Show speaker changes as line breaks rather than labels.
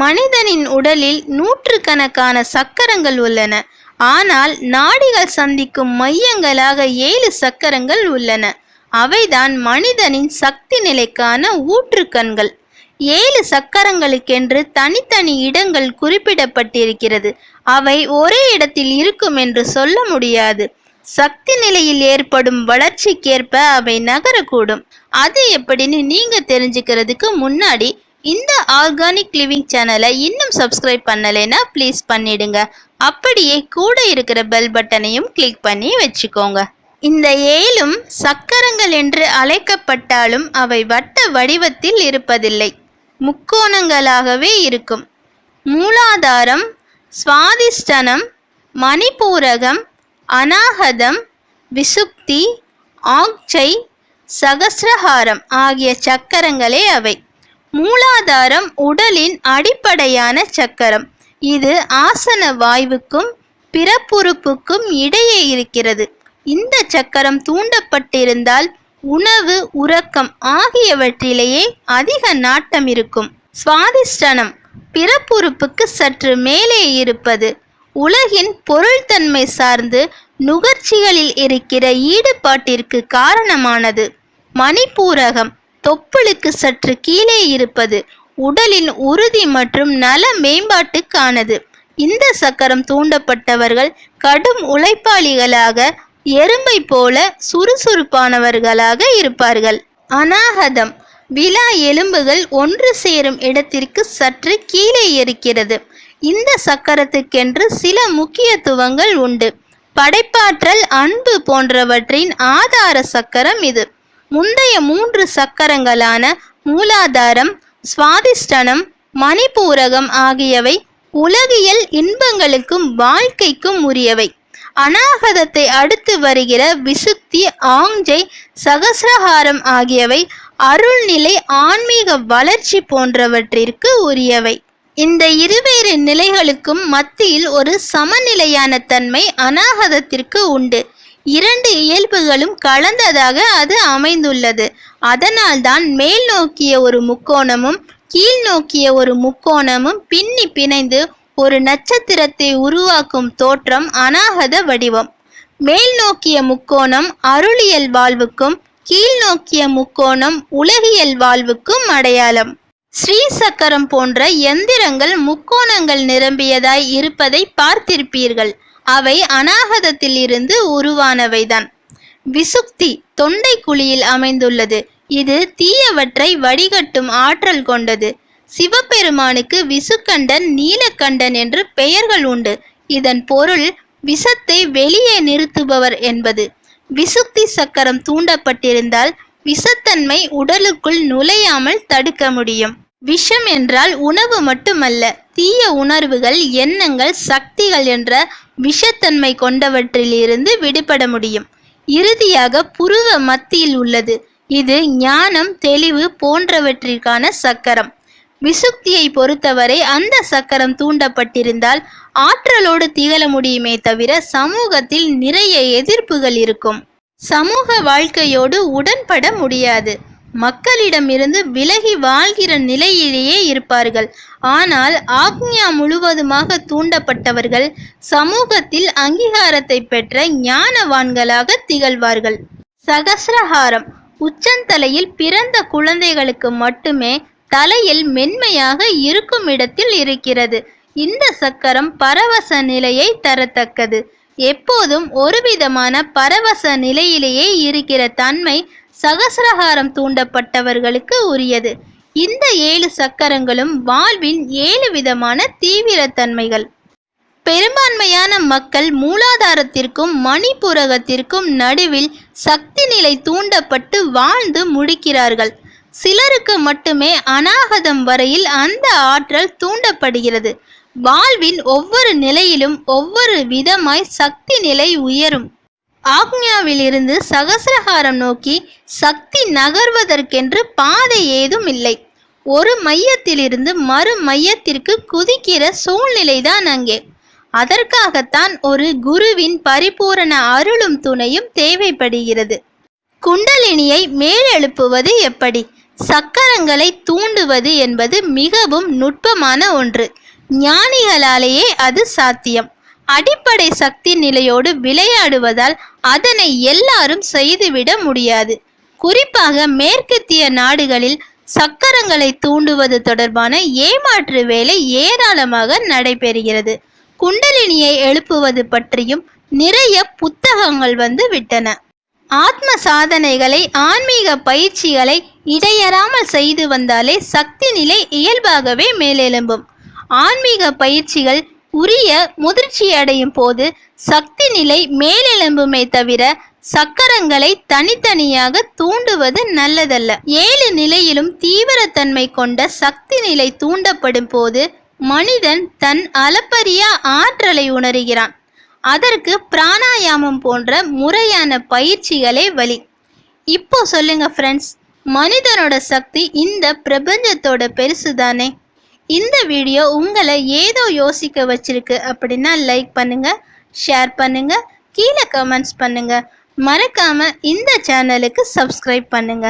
மனிதனின் உடலில் நூற்றுக்கணக்கான சக்கரங்கள் உள்ளன. ஆனால் நாடிகள் சந்திக்கும் மையங்களாக ஏழு சக்கரங்கள் உள்ளன. அவைதான் மனிதனின் சக்தி நிலைக்கான ஊற்றுக்கண்கள். ஏழு சக்கரங்களுக்கென்று தனித்தனி இடங்கள் குறிப்பிடப்பட்டிருக்கிறது. அவை ஒரே இடத்தில் இருக்கும் என்று சொல்ல முடியாது. சக்தி நிலையில் ஏற்படும் வளர்ச்சிக்கேற்ப அவை நகரக்கூடும். அது எப்படின்னு நீங்க தெரிஞ்சுக்கிறதுக்கு முன்னாடி இந்த ஆர்கானிக் லிவிங் சேனலை இன்னும் சப்ஸ்கிரைப் பண்ணலைன்னா ப்ளீஸ் பண்ணிடுங்க. அப்படியே கூட இருக்கிற பெல் பட்டனையும் கிளிக் பண்ணி வச்சுக்கோங்க. இந்த ஏழும் சக்கரங்கள் என்று அழைக்கப்பட்டாலும் அவை வட்ட வடிவத்தில் இருப்பதில்லை. முக்கோணங்களாகவே இருக்கும். மூலாதாரம் சுவாதிஷ்டனம் மணிபூரகம் அநாகதம் விசுப்தி ஆக்சை சகசிரஹாரம் ஆகிய சக்கரங்களே அவை. மூலாதாரம் உடலின் அடிப்படையான சக்கரம். இது ஆசன வாய்வுக்கும் பிறப்புறுப்புக்கும் இடையே இருக்கிறது. இந்த சக்கரம் தூண்டப்பட்டிருந்தால் உணவு உறக்கம் ஆகியவற்றிலேயே அதிக நாட்டம் இருக்கும். சுவாதிஷ்டனம் பிறப்புறுப்புக்கு சற்று மேலே இருப்பது. உலகின் பொருள்தன்மை சார்ந்து நுகர்ச்சிகளில் இருக்கிற ஈடுபாட்டிற்கு காரணமானது. மணிப்பூரகம் தொப்புளுக்கு சற்று கீழே இருப்பது உடலின் உறுதி மற்றும் நல மேம்பாட்டுக்கானது இந்த சக்கரம் தூண்டப்பட்டவர்கள் கடும் உழைப்பாளிகளாக எறும்பை போல சுறுசுறுப்பானவர்களாக இருப்பார்கள். அநாகதம் விழா எலும்புகள் ஒன்று சேரும் இடத்திற்கு சற்று கீழே இருக்கிறது. இந்த சக்கரத்துக்கென்று சில முக்கியத்துவங்கள் உண்டு. படைப்பாற்றல் அன்பு போன்றவற்றின் ஆதார சக்கரம் இது. முந்தைய மூன்று சக்கரங்களான மூலாதாரம் சுவாதிஷ்டனம் மணிப்பூரகம் ஆகியவை உலகியல் இன்பங்களுக்கும் வாழ்க்கைக்கும் உரியவை. அநாகதத்தை அடுத்து வருகிற விசுத்தி ஆங்ஜை சகசிரஹாரம் ஆகியவை அருள்நிலை ஆன்மீக வளர்ச்சி போன்றவற்றிற்கு உரியவை. இந்த இருவேறு நிலைகளுக்கும் மத்தியில் ஒரு சமநிலையான தன்மை அநாகதத்திற்கு உண்டு. இரண்டு இயல்புகளும் கலந்ததாக அது அமைந்துள்ளது. அதனால்தான் மேல் நோக்கிய ஒரு முக்கோணமும் கீழ் நோக்கிய ஒரு முக்கோணமும் பின்னி பிணைந்து ஒரு நட்சத்திரத்தை உருவாக்கும் தோற்றம் அநாகத வடிவம். மேல் நோக்கிய முக்கோணம் அருளியல் வாழ்வுக்கும் கீழ் நோக்கிய முக்கோணம் உலகியல் வாழ்வுக்கும் அடையாளம். ஸ்ரீ சக்கரம் போன்ற எந்திரங்கள் முக்கோணங்கள் நிரம்பியதாய் இருப்பதை பார்த்திருப்பீர்கள். அவை அநாகதத்தில் இருந்து உருவானவைதான். விசுக்தி தொண்டை குழியில் அமைந்துள்ளது. இது தீயவற்றை வடிகட்டும் ஆற்றல் கொண்டது. சிவபெருமானுக்கு விசுக்கண்டன் நீலக்கண்டன் என்று பெயர்கள் உண்டு. இதன் பொருள் விஷத்தை வெளியே நிறுத்துபவர் என்பது. விசுக்தி சக்கரம் தூண்டப்பட்டிருந்தால் விஷத்தன்மை உடலுக்குள் நுழையாமல் தடுக்க முடியும். விஷம் என்றால் உணவு மட்டுமல்ல தீய உணர்வுகள் எண்ணங்கள் சக்திகள் என்ற விஷத்தன்மை கொண்டவற்றிலிருந்து விடுபட முடியும். இறுதியாக புருவ மத்தியில் உள்ளது. இது ஞானம் தெளிவு போன்றவற்றிற்கான சக்கரம். விசுக்தியை பொறுத்தவரை அந்த சக்கரம் தூண்டப்பட்டிருந்தால் ஆற்றலோடு திகழ முடியுமே தவிர சமூகத்தில் நிறைய எதிர்ப்புகள் இருக்கும். சமூக வாழ்க்கையோடு உடன்பட முடியாது. மக்களிடமிருந்து விலகி வாழ்கிற நிலையிலேயே இருப்பார்கள். ஆனால் ஆக்ஞா முழுவதுமாக தூண்டப்பட்டவர்கள் சமூகத்தில் அங்கீகாரத்தை பெற்ற ஞானவான்களாக திகழ்வார்கள். சகசிரஹாரம் உச்சந்தலையில் பிறந்த குழந்தைகளுக்கு மட்டுமே தலையில் மென்மையாக இருக்கும் இடத்தில் இருக்கிறது. இந்த சக்கரம் பரவச நிலையை தரத்தக்கது. எப்போதும் ஒருவிதமான பரவச நிலையிலேயே இருக்கிற தன்மை சகசிரஹாரம் தூண்டப்பட்டவர்களுக்கு உரியது. இந்த ஏழு சக்கரங்களும் வாழ்வின் ஏழு விதமான தீவிரத்தன்மைகள். பெரும்பான்மையான மக்கள் மூலாதாரத்திற்கும் மணிப்புரகத்திற்கும் நடுவில் சக்தி நிலை தூண்டப்பட்டு வாழ்ந்து முடிக்கிறார்கள். சிலருக்கு மட்டுமே அநாகதம் வரையில் அந்த ஆற்றல் தூண்டப்படுகிறது. வாழ்வின் ஒவ்வொரு நிலையிலும் ஒவ்வொரு விதமாய் சக்தி நிலை உயரும். ஆக்ஞாவிலிருந்து சகசிரஹாரம் நோக்கி சக்தி நகர்வதற்கென்று பாதை ஏதும் இல்லை. ஒரு மையத்திலிருந்து மறு மையத்திற்கு குதிக்கிற சூழ்நிலைதான் அங்கே. அதற்காகத்தான் ஒரு குருவின் பரிபூரண அருளும் துணையும் தேவைப்படுகிறது. குண்டலினியை மேலெழுப்புவது எப்படி? சக்கரங்களை தூண்டுவது என்பது மிகவும் நுட்பமான ஒன்று. ஞானிகளாலேயே அது சாத்தியம். அடிப்படை சக்தி நிலையோடு விளையாடுவதால் அதனை எல்லாரும் செய்துவிட முடியாது. குறிப்பாக மேற்கத்திய நாடுகளில் சக்கரங்களை தூண்டுவது தொடர்பான ஏமாற்று வேலை ஏராளமாக நடைபெறுகிறது. குண்டலினியை எழுப்புவது பற்றியும் நிறைய புத்தகங்கள் வந்து விட்டன. ஆத்ம சாதனைகளை ஆன்மீக பயிற்சிகளை இடையறாமல் செய்து வந்தாலே சக்தி நிலை இயல்பாகவே மேலெழும்பும். ஆன்மீக பயிற்சிகள் உரிய முதிர்ச்சி அடையும் போது சக்தி நிலை மேலெழும்புமே தவிர சக்கரங்களை தனித்தனியாக தூண்டுவது நல்லதல்ல. ஏழு நிலையிலும் தீவிரத்தன்மை கொண்ட சக்தி நிலை தூண்டப்படும் போது மனிதன் தன் அளப்பரிய ஆற்றலை உணர்கிறான். அதற்கு பிராணாயாமம் போன்ற முறையான பயிற்சிகளே வழி. இப்போ சொல்லுங்க ஃப்ரெண்ட்ஸ் மனிதனோட சக்தி இந்த பிரபஞ்சத்தோட பெருசு தானே இந்த வீடியோ உங்களை ஏதோ யோசிக்க வச்சிருக்கு அப்படின்னா லைக் பண்ணுங்க ஷேர் பண்ணுங்க கீழே கமெண்ட்ஸ் பண்ணுங்க. மறக்காம இந்த சேனலுக்கு சப்ஸ்கிரைப் பண்ணுங்க.